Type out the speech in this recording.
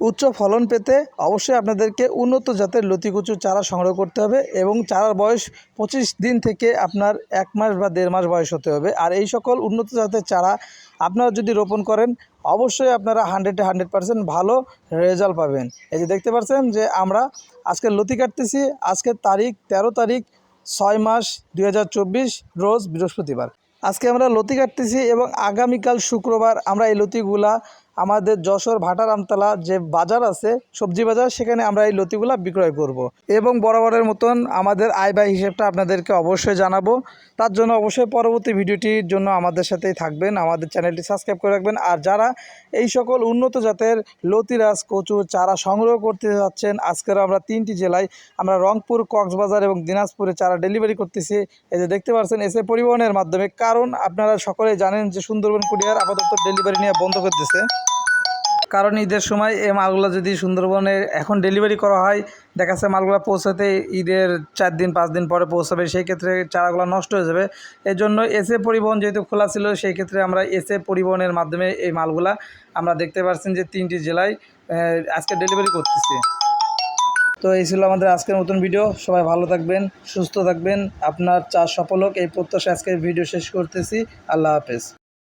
উচ্চ ফলন পেতে অবশ্যই আপনাদেরকে উন্নত জাতের লতিকুচু চারা সংগ্রহ করতে হবে এবং চারার বয়স পঁচিশ দিন থেকে আপনার এক মাস বা দেড় মাস বয়স হতে হবে। আর এই সকল উন্নত জাতের চারা আপনারা যদি রোপণ করেন, অবশ্যই আপনারা হান্ড্রেডে হান্ড্রেড পারসেন্ট ভালো রেজাল্ট পাবেন। এই যে দেখতে পাচ্ছেন যে আমরা আজকে লতি কাটতেছি আজকের তারিখ তেরো তারিখ ছয় মাস দু হাজার চব্বিশ, রোজ বৃহস্পতিবার। আজকে আমরা লতি কাটতেছি এবং আগামীকাল শুক্রবার আমরা এই লতিগুলা আমাদের যশোর ভাটার আমতলা যে বাজার আছে, সবজি বাজার, সেখানে আমরা এই লতিগুলা বিক্রয় করব। এবং বরাবরের মতন আমাদের আয় ব্যয় হিসেবটা আপনাদেরকে অবশ্যই জানাব। তার জন্য অবশ্যই পরবর্তী ভিডিওটির জন্য আমাদের সাথেই থাকবেন, আমাদের চ্যানেলটি সাবস্ক্রাইব করে রাখবেন। আর যারা এই সকল উন্নত জাতের লতিরাজ, কচু, চারা সংগ্রহ করতে যাচ্ছেন, আজকের আমরা তিনটি জেলায়, আমরা রংপুর, কক্সবাজার এবং দিনাজপুরে চারা ডেলিভারি করতেছি। এই যে দেখতে পাচ্ছেন, এসে পরিবহনের মাধ্যমে, কারণ আপনারা সকলেই জানেন যে সুন্দরবন কুরিয়ার আপাতত ডেলিভারি নিয়ে বন্ধ করতেছে কারণ ঈদের সময় এই মালগুলো যদি সুন্দরবনে এখন ডেলিভারি করা হয়, দেখা যাচ্ছে মালগুলো পৌঁছাতে ঈদের চার দিন, পাঁচ দিন পরে পৌঁছাবে, সেই ক্ষেত্রে চারাগুলো নষ্ট হয়ে যাবে। এই জন্য এসে পরিবহন যেহেতু খোলা ছিল, সেই ক্ষেত্রে আমরা এসে পরিবহনের মাধ্যমে এই মালগুলা আমরা দেখতে পাচ্ছেন যে তিনটি জেলায় আজকে ডেলিভারি করতেছি। তো এই ছিল আমাদের আজকের নতুন ভিডিও সবাই ভালো থাকবেন, সুস্থ থাকবেন। আপনার চাষ সফল হোক, এই প্রত্যাশা আজকের ভিডিও শেষ করতেছি। আল্লাহ হাফেজ।